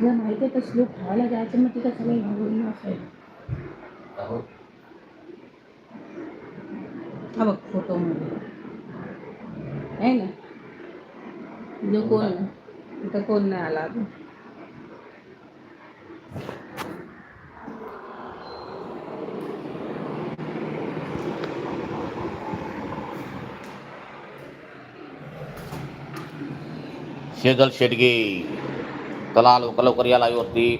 तुला माहिती आहे तर श्लोक खायला जायचं मग तिथं सगळे घालून असेल हा बघ फोटोमध्ये आहे ना? जो कोण नाही तिथं कोण नाही आला अजून. शेजल शेडगे. चला लवकर लवकर या लाईव्हवरती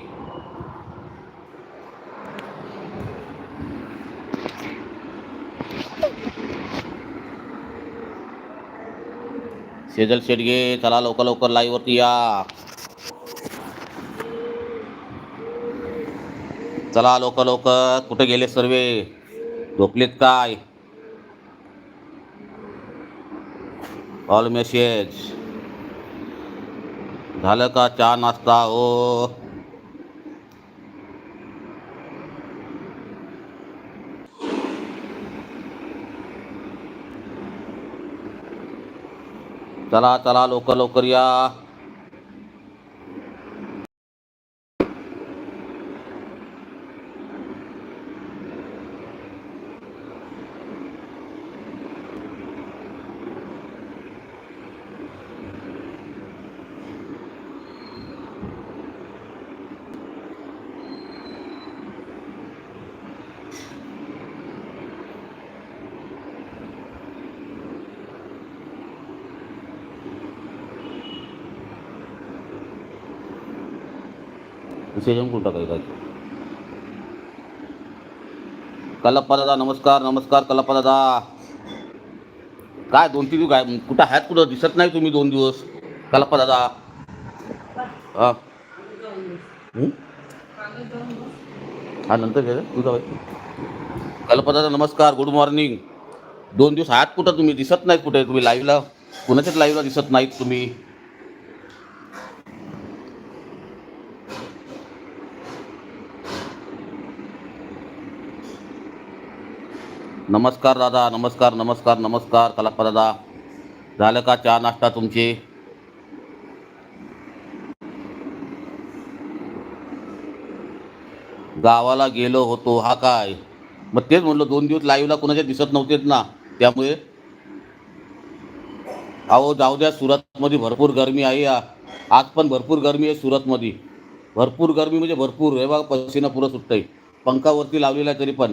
शेजल शेडगे चला लवकर लवकर लाईव्हवरती या. चला लवकर लवकर कुठे गेले सर्वे? झोपलेत काय? ऑल मेसेज झालं का चहा नाश्ता? हो चला चला लवकर लवकर या. विसर्जन कुठं टाकायचं काय कल्लप्पा दादा नमस्कार नमस्कार कल्लप्पा दादा. काय दोन तीन दिवस काय कुठं आहेत कुठं दिसत नाही तुम्ही दोन दिवस? कल्लप्पा दादा. हा. नंतर घे तुझा दादा नमस्कार गुड मॉर्निंग दोन दिवस आहात कुठं तुम्ही दिसत नाहीत कुठे तुम्ही लाईव्हला कुणाच्याच लाईव्हला दिसत नाहीत तुम्ही. नमस्कार दादा नमस्कार नमस्कार नमस्कार कलाप्पा दादा. झालं का चहा नाश्ता तुमचे? गावाला गेलो होतो हा काय? मग तेच म्हणलं दोन दिवस लाईव्हला कुणाच्या दिसत नव्हतेत ना त्यामुळे. अहो जाऊ द्या सुरतमध्ये भरपूर गरमी आहे या. आज पण भरपूर गरमी आहे सुरतमध्ये. भरपूर गरमी म्हणजे भरपूर हे बघा पसीना पुरं सुटतंय. पंखावरती लावलेला आहे तरी पण.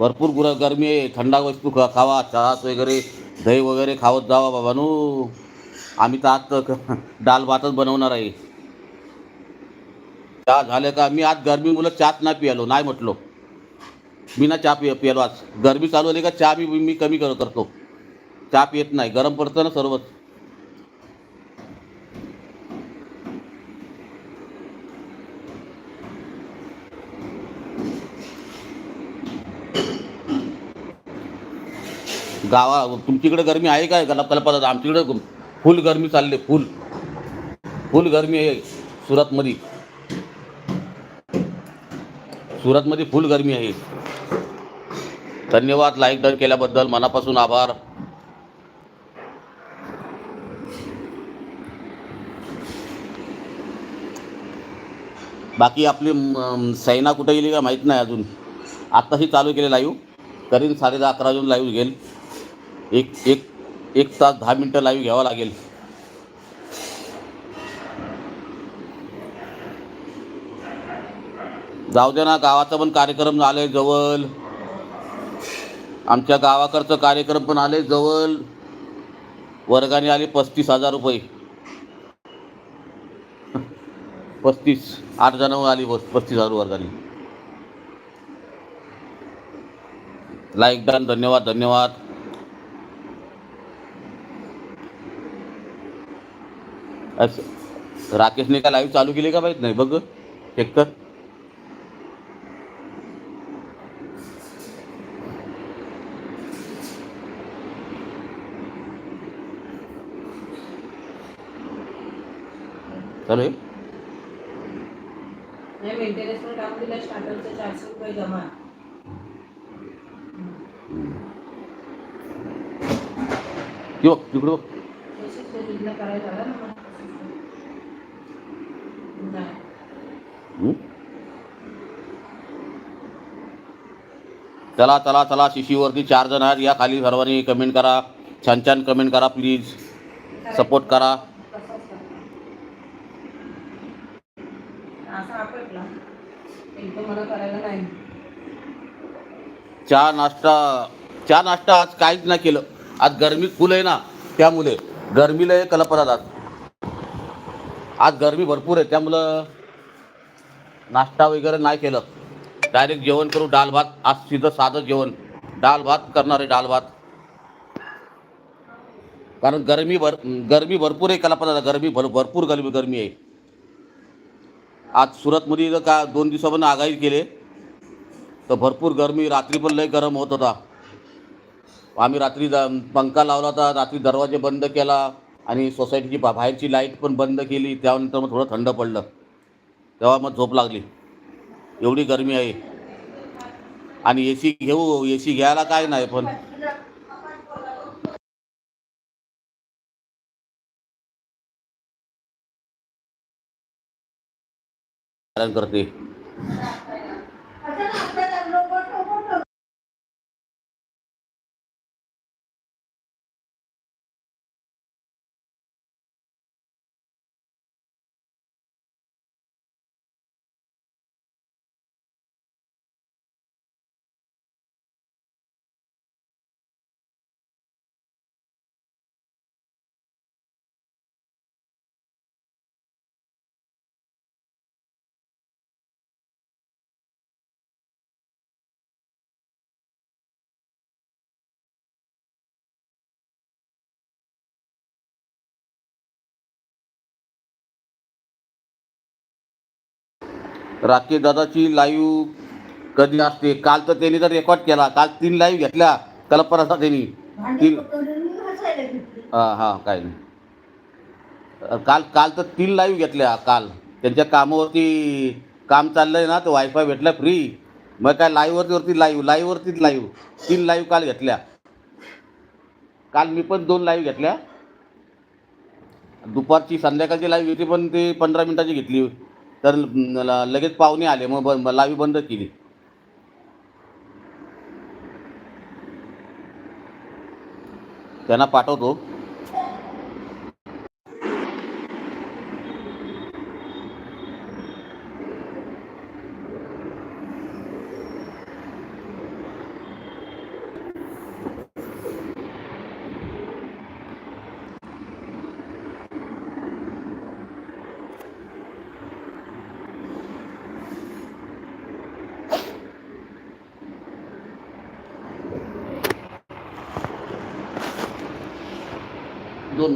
भरपूर गुर गरमी आहे थंडा वस्तू खा खावा चहाच वगैरे दही वगैरे खावत जावा बाबानू. आम्ही तर आज डाल दाल भातच बनवणार आहे. चहा झालं का मी आज गरमी मुलं चहाच नाही पियालो नाही म्हटलो. मी ना चहा पिय पियालो आज. गरमी चालू आली का चहा मी मी कमी कर करतो चहा पियत नाही गरम पडतं ना सर्वच. गावा तुमच्याकडे गरमी आहे काय? गला कल्पना आमच्याकडे फुल गरमी चालली फुल. फुल गरमी आहे सुरतमध्ये. सुरतमध्ये फुल गरमी आहे. धन्यवाद लाईक डन केल्याबद्दल. मनापासून आभार. बाकी आपली सैना कुठे गेली का माहीत नाही अजून. आत्ताही चालू केले लाईव्ह करीन साडे दहा अकरा वाजून लाईव्ह घेईल. एक एक एक तास दहा मिनटं लाईव्ह घ्यावं लागेल. जाऊ दे ना गावाचा पण कार्यक्रम आले जवळ. आमच्या गावाकडचं कार्यक्रम पण आले जवळ. वर्गाने आले पस्तीस हजार रुपये. पस्तीस आठ जणांवर आली बस पस्तीस हजार वर्गाने. लाईक डन धन्यवाद धन्यवाद. असं राकेशने का लाईव्ह चालू केली का माहीत नाही? बघ चेक कर. चालू आहे? मेंटेनन्सवर टाकून दिला स्टार्टरचे चारशे रुपये जमा ये बघ तिकडं बघ तसेच तो बिलला करायला झाला ना मला नाही. हं? चला चला चला शिशीवरती चार जण आहेत. या खाली सर्वांनी कमेंट करा. छान छान कमेंट करा प्लीज सपोर्ट करा. चहा नाश्ता चहा नाश्ता आज काहीच नाही केलं. आज गरमी फुल आहे ना त्यामुळे. गरमीला हे कल्पना आज. आज गरमी भरपूर आहे त्यामुळं नाश्ता वगैरे नाही केलं. डायरेक्ट जेवण करू डाल भात आज सिधं साधं जेवण. डाल भात करणार आहे डाल भात. कारण गरमी भर गरमी भरपूर आहे कला पदार्थ गरमी भर भरपूर गरमी गरमी आहे. आज सुरतमध्ये का दोन दिवसापर्यंत आगाई केले तर भरपूर गरमी रात्री पण लय गरम होत होता. आम्ही रात्री पंखा लावला होता रात्री दरवाजे बंद केला आणि सोसायटीची बा- बाहेरची लाइट पण बंद केली त्यानंतर मग थोडं थंड पडलं. तेव्हा मग झोप लागली. एवढी गरमी आहे. आणि ए सी घेऊ ए सी घ्यायला काय नाही पण. करते. राकेश दादाची लाईव्ह कधी असते? काल तर त्यांनी तर रेकॉर्ड केला. काल तीन लाईव्ह घेतल्या. कल्पनाचा त्यांनी तीन हां हां काय नाही. काल काल तर तीन लाईव्ह घेतल्या काल. त्यांच्या कामावरती काम चाललंय ना तर वायफाय भेटला फ्री मग काय लाईव्हवरती वरती लाईव्ह लाईव्हवरतीच लाईव्ह तीन लाईव्ह काल घेतल्या. काल मी पण दोन लाईव्ह घेतल्या. दुपारची संध्याकाळची लाईव्ह होती पण ते पंधरा मिनिटाची घेतली. तर लगेच पाहुणे आले मग लावी बंद केली. त्यांना पाठवतो. दोन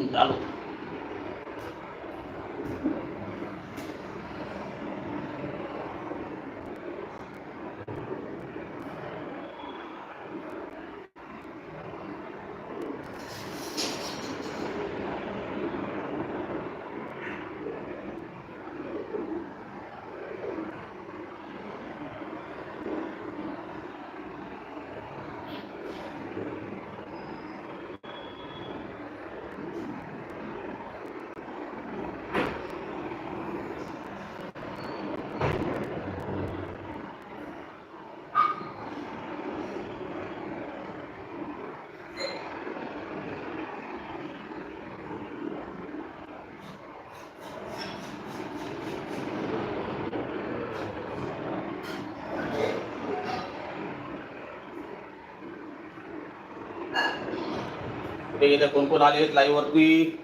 मिनिटं आलो कोण कोण आले लाईव्ह वरती?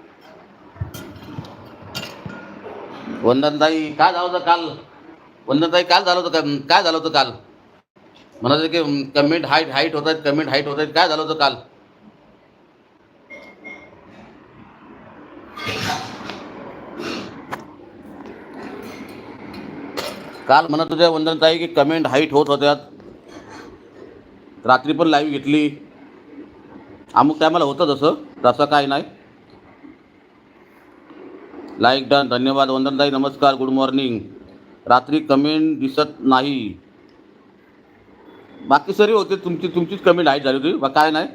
वंदनताई काय झालं होतं काल? वंदनताई काल झालं होतं काय झालं होतं काल? म्हणत की कमेंट हाईट हाईट होत आहेत कमेंट हाईट होत आहेत. काय झालं होतं काल? काल म्हणत होत्या वंदनताई की कमेंट हाईट होत होत्यात. रात्री पण लाईव्ह घेतली. अमुक टायमाला होतं तसं. तसं काय नाही. लाईक डन धन्यवाद वंदनताई. नमस्कार गुड मॉर्निंग रात्री कमेंट दिसत नाही. बाकी सरी होते तुमची तुमचीच कमेंट हाईट झाली होती. बा काय नाही.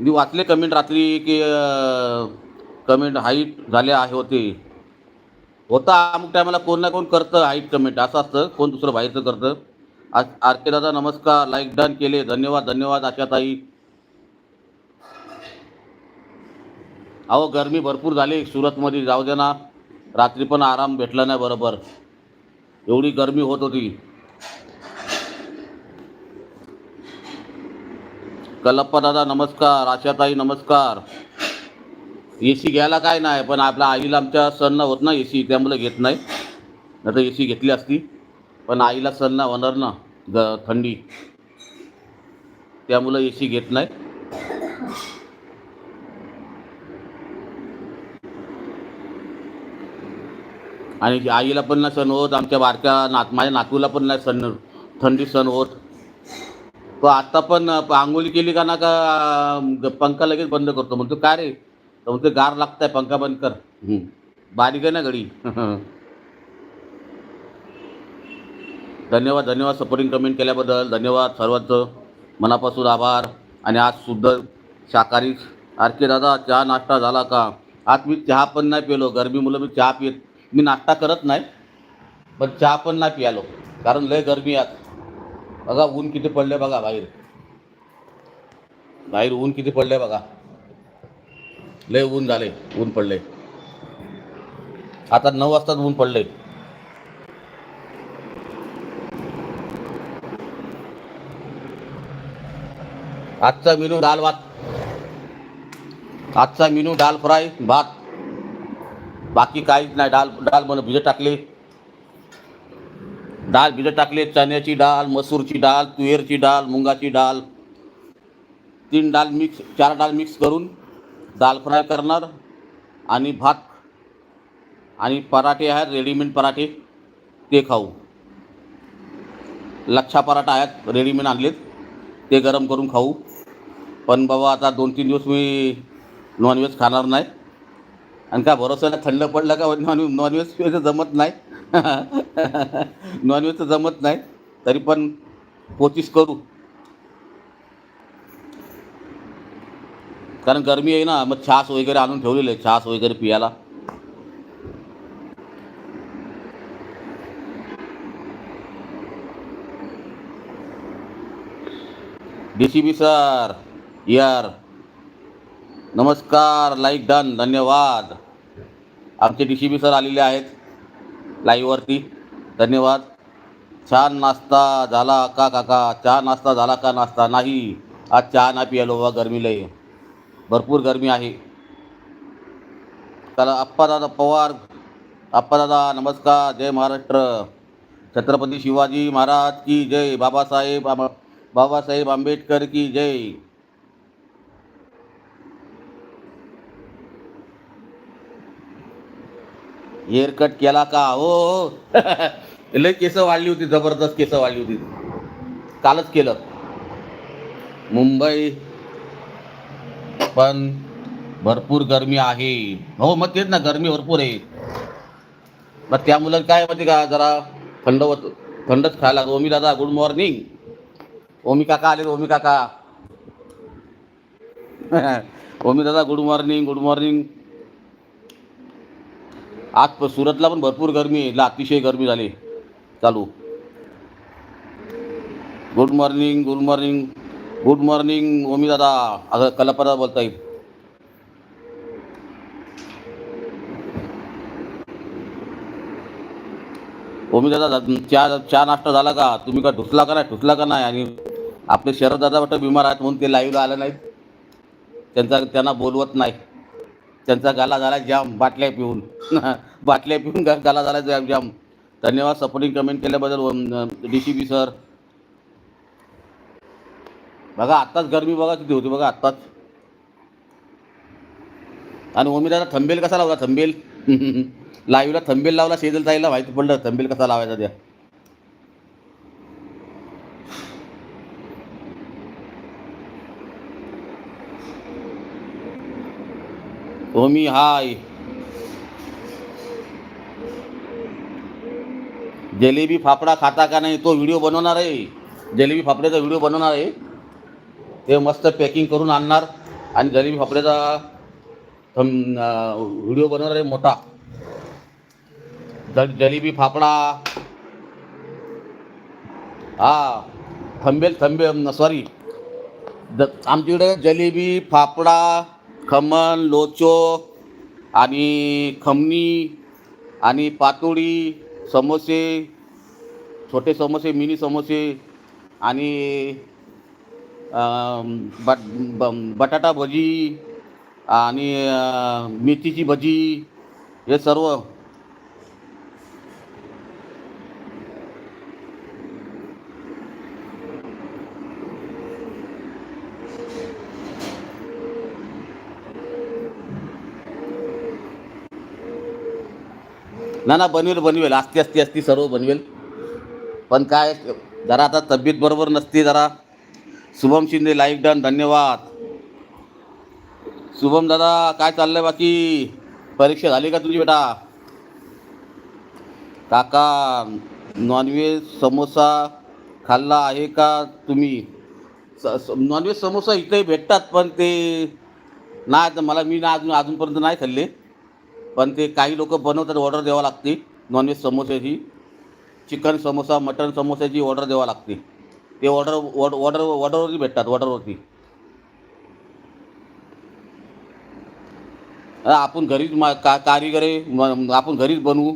मी वाचले कमेंट रात्री की कमेंट हाईट झाले आहे होते. होता अमुक टायमाला कोण ना कोण करतं हाईट कमेंट असं असतं कोण दुसरं बाहेरचं करतं. आज आर के दादा नमस्कार. लाईक डन केले. धन्यवाद धन्यवाद आशाताई. अहो गरमी भरपूर झाली. सुरतमध्ये जाऊ दे ना. रात्री पण आराम भेटला नाही बरोबर. एवढी गरमी होत होती. कलप्पा दादा नमस्कार. आशाताई नमस्कार. ए सी घ्यायला काय नाही पण आपल्या आईला आमच्या सण होत ना ए सी त्यामुळे घेत नाही. नाही तर ए सी घेतली असती. पण आईला सण ना होणार ना ग थंडी. त्यामुळं ए सी घेत नाही. आणि आईला पण नाही सण होत आमच्या बारक्या नात माझ्या नातूला पण नाही सण थंडी सण होत. तो आत्ता पण आंघोळी केली का ना का पंखा लगेच बंद करतो. म्हणतो काय रे? तर म्हणतो गार लागताय पंखा बंद कर. बारीक आहे ना घडी. धन्यवाद धन्यवाद सपोर्टिंग कमेंट केल्याबद्दल. धन्यवाद सर्वांचं. मनापासून आभार. आणि आज शुद्ध शाकाहारी. आर के दादा चहा नाश्ता झाला का? आज मी चहा पण नाही पिलो. गरमी मुलं मी चहा पित मी नाश्ता करत नाही पण चहा पण नाही पियालो कारण लय गरमी आज बघा ऊन किती पडले बघा बाहेर. बाहेर ऊन किती पडले बघा. लय ऊन झाले ऊन पडले आता नऊ वाजताच ऊन पडले आजचा मेनू दाल भात. आजचा मेनू दाल फ्राय भात. बाकी काहीच नाही. डाल डाल म्हणून भिजत टाकले. डाळ भिजत टाकले. चण्याची डाळ मसूरची डाळ तुवेरची डाळ मुंगाची डाळ तीन डाळ मिक्स चार डाळ मिक्स करून दाल फ्राय करणार. आणि भात आणि पराठे आहेत रेडीमेड पराठे. ते खाऊ. लच्छा पराठा आहेत रेडीमेड आणलेत. ते गरम करून खाऊ. पण बाबा आता दोन तीन दिवस मी नॉनव्हेज खाणार नाही. आणि काय भरोसा नाही थंड पडलं का नॉन नॉनव्हेज जमत नाही? नॉनव्हेजचं जमत नाही तरी पण कोशिश करू. कारण गरमी आहे ना मग छास वगैरे आणून ठेवलेलं आहे छास वगैरे पियाला. डी सी बी सर यार नमस्कार लाईक डन धन्यवाद. आमचे डी सी बी सर आलेले आहेत. लाईव्हवरती धन्यवाद. छान नाश्ता झाला का काका? चहा नाश्ता झाला का नाश्ता? नाही. आज चहा ना पियालो बाबा गरमी लय भरपूर गरमी आहे. त्याला अप्पा दादा पवार. अप्पा दादा नमस्कार. जय महाराष्ट्र. छत्रपती शिवाजी महाराज की जय. बाबासाहेब बाबासाहेब आंबेडकर की जय. हेअर कट केला का? हो. लय केस वाढली होती जबरदस्त केस वाढली होती. कालच केलं. मुंबई. पण भरपूर गरमी आहे. हो मग तेच ना गरमी भरपूर आहे. मग त्या मुलं काय माहिती का जरा थंड होत थंडच खायला ओमी दादा गुड मॉर्निंग ओमी काका आले ओमी काका. ओमी दादा गुड मॉर्निंग गुड मॉर्निंग आज सुरतला पण भरपूर गरमी आहे. अतिशय गरमी झाली चालू. Good morning good morning good morning Omi दादा. असं कल्पना बोलता येईल. ओमी दादा चहा चहा नाश्ता झाला का? तुम्ही का ढुसला का नाही? ठुसला का नाही? आणि आपले शरद दादा वाटतं बिमार आहेत म्हणून ते लाईव्हला आले नाहीत. त्यांचा त्यांना बोलवत नाही. त्यांचा गाला झाला जाम बाटल्या पिऊन. बाटल्या पिऊन गा- गाला झाला जाम जाम. धन्यवाद सपोर्टिंग कमेंट केल्याबद्दल डी सी बी सर बघा आत्ताच गरमी बघा किती होती बघा आत्ताच. आणि ओमी थंबेल कसा लावला थंबेल? लाईव्हला थंबेल लावला शेजल ताईला माहिती पडलं थंबेल कसा लावायचा त्या. ओमी हाय. जलेबी फाफडा खाता का नाही तो व्हिडिओ बनवणार आहे. जलेबी फाफड्याचा व्हिडिओ बनवणार आहे. ते मस्त पॅकिंग करून आणणार आणि जलेबी फाफड्याचा व्हिडिओ बनवणार आहे मोठा. जलेबी फाफडा. हा थंबेल थंबेल सॉरी आमच्याकडे जलेबी फाफडा खमण लोचो आणि खमणी आणि पातोळी समोसे छोटे समोसे मिनी समोसे आणि बट ब- बटाटा भजी आणि मेथीची भजी हे सर्व ना ना बनवेल बनवेल. असती असती असती सर्व बनवेल. पण काय जरा आता तब्येत बरोबर नसते जरा. शुभम शिंदे लाईक डन धन्यवाद. शुभम दादा काय चाललंय बाकी? परीक्षा झाली का तुझी बेटा? काका नॉनव्हेज समोसा खाल्ला आहे का तुम्ही? स- नॉनव्हेज समोसा इथेही भेटतात पण ते नाही तर मला मी ना अजून अजूनपर्यंत नाही खाल्ले. पण ते काही लोक बनवतात ऑर्डर द्यावं लागते नॉनव्हेज समोस्याची चिकन समोसा मटन समोस्याची ऑर्डर द्यावं लागते ते ऑर्डर ऑर्डर ऑर्डर ऑर्डरवरती भेटतात ऑर्डरवरती आपण घरीच मा का कारिगर आहे आपण घरीच बनवू.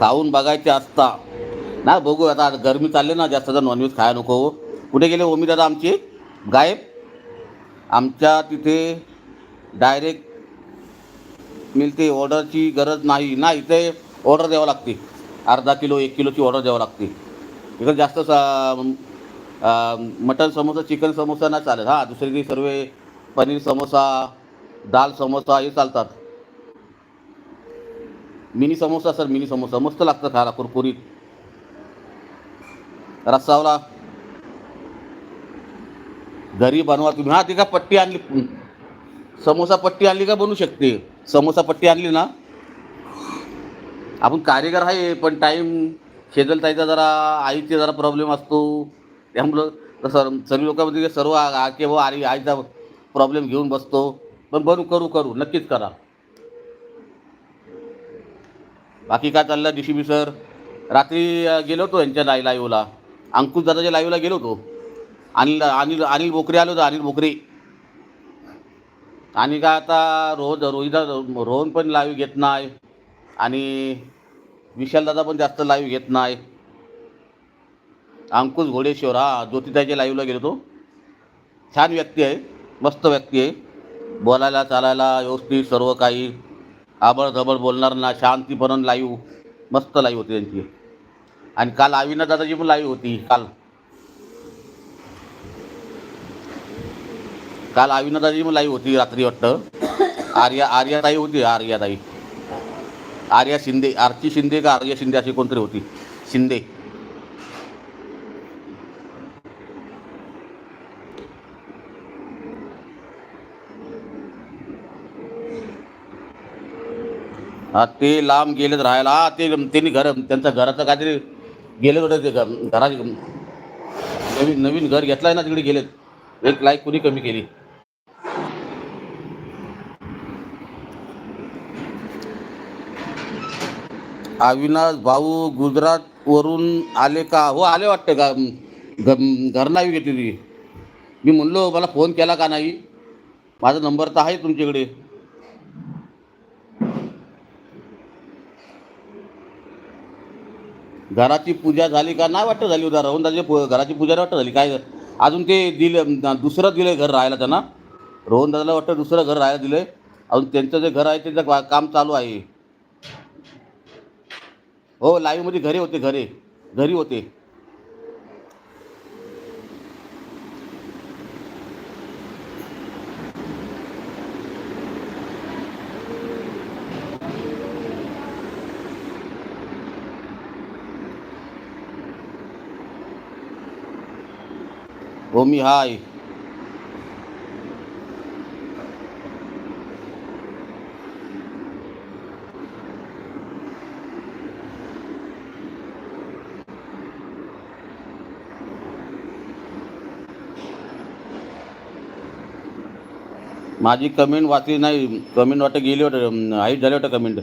खाऊन बघायचे असता ना बघू आता गरमी चालले ना जास्त जर नॉनव्हेज खायला नको. कुठे गेले ओमी दादा आमचे? गायब? आमच्या तिथे डायरेक्ट मिळते ऑर्डरची गरज नाही. ना इथे ऑर्डर द्यावं लागते. अर्धा किलो एक किलोची ऑर्डर द्यावं लागते. इकडे जास्त सा- मटन समोसा चिकन समोसा नाही चालेल हां दुसरी सर्व पनीर समोसा दाल समोसा हे चालतात. Mini samosa sir mini samosa. मस्त लागतं खायला कुरकुरीत. रस्सावला. घरी बनवा तुम्ही. हां ती का पट्टी आणली? समोसा पट्टी आणली का बनू शकते? समोसा पट्टी आणली ना? आपण कारीगर आहे पण टाईम शेजलताईचा जरा आईचे जरा प्रॉब्लेम असतो. त्यामुळं सर म्हणजे सर्व लोकांमध्ये सर्व आके व आई आईचा प्रॉब्लेम घेऊन बसतो. पण बनू करू करू. नक्कीच करा. बाकी काय चाललं डी सी बी सर रात्री गेलो होतो यांच्या लाई लाईव्हला. अंकुश दादाच्या लाईव्हला गेलो होतो. अनिल अनिल अनिल बोकरे आलो होतो अनिल बोकरे. आणि काय आता रोज रोहिदा रोहन पण लाईव्ह घेत नाही. आणि विशाल दादा पण जास्त लाईव्ह घेत नाही. अंकुश घोडेश्वर हा ज्योतिताईच्या लाईव्हला गेलो होतो. छान व्यक्ती आहे मस्त व्यक्ती आहे. बोलायला चालायला व्यवस्थित सर्व काही. आबळ बोलणार ना शांतीपणा लाईव्ह मस्त लाईव्ह होती त्यांची. आणि काल आविना दादाची पण लाईव्ह होती काल. काल आविना दादाची पण लाईव्ह होती रात्री वाटतं. आर्या आर्याताई होती आर्याताई. आर्या शिंदे आरची शिंदे का आर्या शिंदे अशी कोणतरी होती. शिंदे. हा ते लांब गेलेत राहायला. हा ते त्यांनी घर त्यांचं घराचं काहीतरी गेले होते ते घराचे नवीन नवीन घर घेतलंय ना तिकडे गेलेत. एक लाईक कुणी कमी केली? अविनाश भाऊ गुजरातवरून आले का? हो आले वाटतं का? घर नाही घेतली ती. मी म्हणलो मला फोन केला का नाही? माझा नंबर तर आहे तुमच्याकडे. घराची पूजा झाली का? नाही वाटतं झाली उद्या रोहनदाजी पु घराची पूजा नाही वाटतं झाली. काय अजून ते दिलं दुसरं दिलं घर राहायला त्यांना. रोहनदाजाला वाटतं दुसरं घर राहायला दिलं अजून त्यांचं जे घर आहे त्यांचं का- काम चालू आहे. हो लाईव्हमध्ये घरी होते घरी. घरी होते. रोमी हाय माझी कमेंट वाचली नाही. कमेंट वाटत गेली वाटतं हाईट झाली वाटतं कमेंट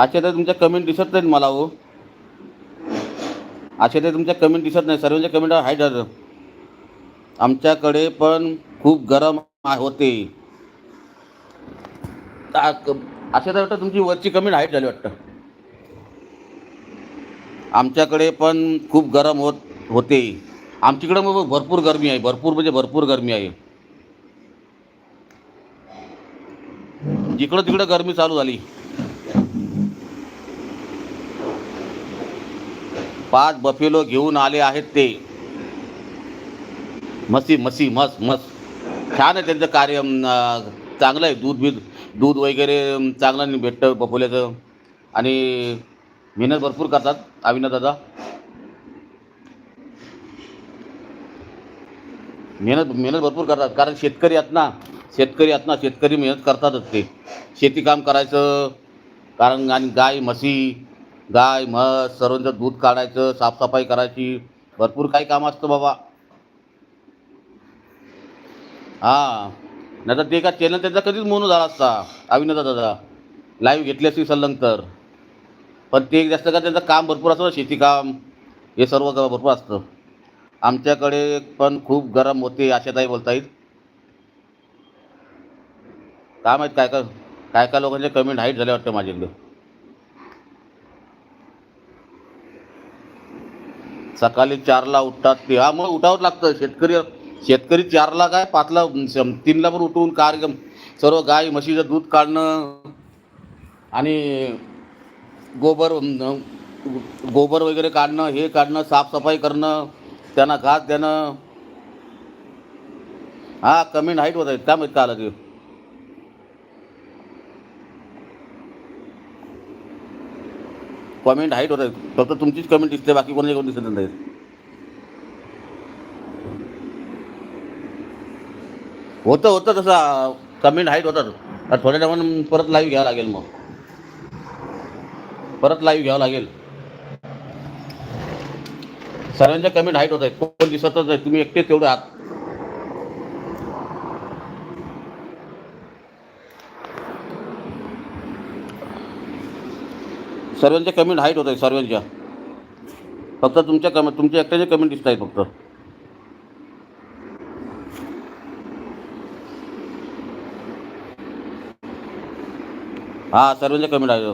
अच्छा तर तुमच्या कमेंट दिसत नाहीत मला हो. अच्छा तर तुमच्या कमेंट दिसत नाही सर्वांच्या कमेंट हाईट झालं आमच्याकडे पण खूप गरम होते. ता- अशा तर वाटतं तुमची वरची कमेंट हाईट झाली वाटतं. आमच्याकडे पण खूप गरम होत होते. आमच्याकडे मग भरपूर गरमी आहे भरपूर म्हणजे भरपूर गरमी आहे. जिकडं तिकडं गरमी चालू झाली. पाच बफेलो घेऊन आले आहेत ते. मसी मसी मस मस छान आहे त्यांचं कार्य चांगलं आहे. दूध बीध दूध वगैरे चांगलं भेटतं बफोल्याचं आणि मेहनत भरपूर करतात अविनाथ दादा. मेहनत मेहनत भरपूर करतात. कारण शेतकरी आहेत ना शेतकरी आहेत ना शेतकरी मेहनत करतातच ते. शेती काम करायचं कारण आणि गाय म्हशी गाय म्हस सर्वांचं दूध काढायचं साफसफाई करायची. भरपूर काही काम असतं बाबा. हां. नाही तर ते का चॅनल त्यांचा कधीच मोनू झाला असता. अविनाचा दादा. लाईव्ह घेतली असती सलंग तर. पण ते जास्त का त्यांचं काम भरपूर असतं ना शेती काम. हे सर्व भरपूर असतं. आमच्याकडे पण खूप गरम होते आशाताई बोलता येईल काय माहीत काय काय काय काय लोकांचे कमेंट हाईट झाले वाटतं माझ्याकडे. सकाळी चारला उठतात ते. हा मग उठावंच लागतं. शेतकरी शेतकरी चारला काय पाचला तीनला पण उठून कार्यक्रम सर्व गाय म्हशीचं दूध काढणं आणि गोबर गोबर वगैरे काढणं हे काढणं साफसफाई करणं त्यांना घास देणं. हा कमी हाईट होत आहेत. काय माहीत का आलं ते. कमेंट हाईट होत आहेत. फक्त तुमचीच कमेंट दिसते बाकी कोणाची कोण दिसत नाही होतं होतं तसं कमेंट हाईट होतात. आता थोड्या टायमानं परत लाईव्ह घ्यावं लागेल मग. परत लाईव्ह घ्यावं लागेल. सर्वांच्या कमेंट हाईट होत आहेत. कोण दिसतच आहे तुम्ही एकटेच तेवढे आहात. सर्वांच्या कमेंट हाईट होत आहे सर्वांच्या. फक्त तुमच्या कमेंट तुमच्या एकट्याचे कमेंट दिसत आहेत फक्त. हा सर्वांच्या कमेंट आहे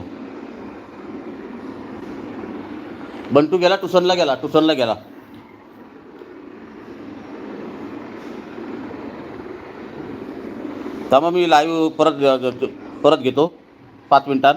बंटू गेला ट्युशनला गेला ट्युशनला गेला. तर मग मी लाईव्ह परत परत घेतो. पाच मिनिटात.